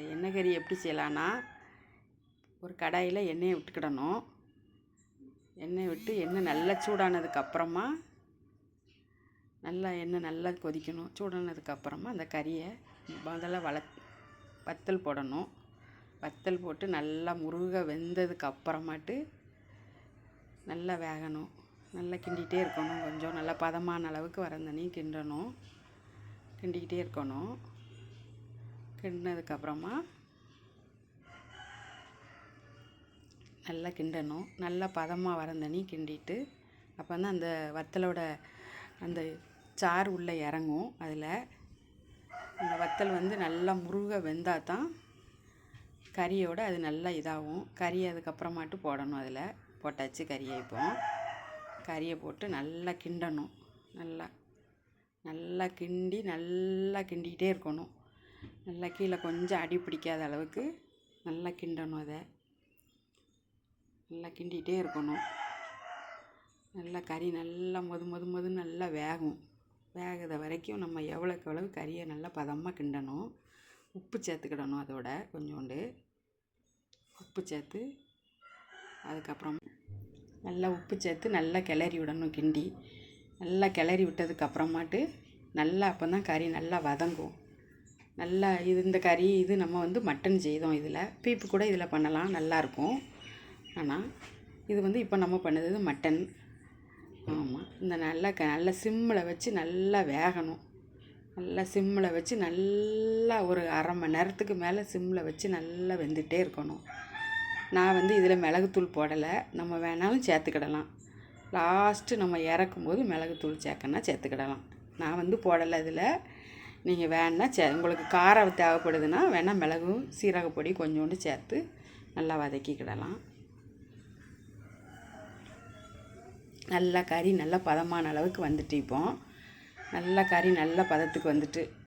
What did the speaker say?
இந்த எண்ணெய் கறி எப்படி செய்யலான்னா ஒரு கடாயில் எண்ணெயை விட்டுக்கிடணும். எண்ணெய் விட்டு எண்ணெய் நல்லா சூடானதுக்கு அப்புறமா நல்லா எண்ணெய் நல்லா கொதிக்கணும். சூடானதுக்கு அப்புறமா அந்த கறியை முதல்ல வள வத்தல் போடணும். வத்தல் போட்டு நல்லா முருக வெந்ததுக்கு அப்புறமாட்டு நல்லா வேகணும். நல்லா கிண்டிகிட்டே இருக்கணும். கொஞ்சம் நல்லா பதமான அளவுக்கு வரந்தனையும் கிண்டணும். கிண்டிக்கிட்டே இருக்கணும். கிண்டினதுக்கப்புறமா நல்லா கிண்டணும். நல்லா பதமாக வரந்தனி கிண்டிட்டு அப்போ தான் அந்த வத்தலோட அந்த சாறு உள்ளே இறங்கும். அதில் அந்த வத்தல் வந்து நல்லா முருக வெந்தால் தான் கறியோட அது நல்லா இதாகும். கறி அதுக்கப்புறமாட்டு போடணும் அதில். போட்டாச்சு கறியை இப்போ. கறியை போட்டு நல்லா கிண்டணும். நல்லா நல்லா கிண்டி நல்லா கிண்டிக்கிட்டே இருக்கணும். நல்லா கீழே கொஞ்சம் அடி பிடிக்காத அளவுக்கு நல்லா கிண்டணும் அதை. நல்லா கிண்டிகிட்டே இருக்கணும். நல்லா கறி நல்லா மொது மொது மொது நல்லா வேகும். வேகிற வரைக்கும் நம்ம எவ்வளோக்கு எவ்வளவு கறியை நல்லா பதமாக கிண்டணும். உப்பு சேர்த்துக்கிடணும் அதோட கொஞ்சோண்டு. உப்பு சேர்த்து அதுக்கப்புறம் நல்லா உப்பு சேர்த்து நல்லா கிளறி விடணும் கிண்டி. நல்லா கிளறி விட்டதுக்கப்புறமாட்டு நல்லா அப்போ தான் கறி நல்லா வதங்கும். நல்லா இது இந்த கறி இது நம்ம வந்து மட்டன் செய்தோம் இதில். பீப்பு கூட இதில் பண்ணலாம் நல்லாயிருக்கும் ஆனால் இது வந்து இப்போ நம்ம பண்ணது மட்டன் ஆமாம் இந்த நல்லா க நல்லா சிம்மில் வச்சு நல்லா வேகணும். நல்லா சிம்மில் வச்சு நல்லா ஒரு அரை மணி நேரத்துக்கு மேலே சிம்மில் வச்சு நல்லா வெந்துகிட்டே இருக்கணும். நான் வந்து இதில் மிளகுத்தூள் போடலை. நம்ம வேணாலும் சேர்த்துக்கிடலாம். லாஸ்ட்டு நம்ம இறக்கும்போது மிளகுத்தூள் சேர்க்கணுன்னா சேர்த்துக்கிடலாம். நான் வந்து போடலை இதில். நீங்கள் வேணால் சே உங்களுக்கு காரம் தேவைப்படுதுன்னா வேணால் மிளகும் சீரகப்பொடி கொஞ்சோண்டு சேர்த்து நல்லா வதக்கிக்கிடலாம். நல்லா கறி நல்லா பதமான அளவுக்கு வந்துட்டு இப்போ. நல்லா கறி நல்லா பதத்துக்கு வந்துட்டு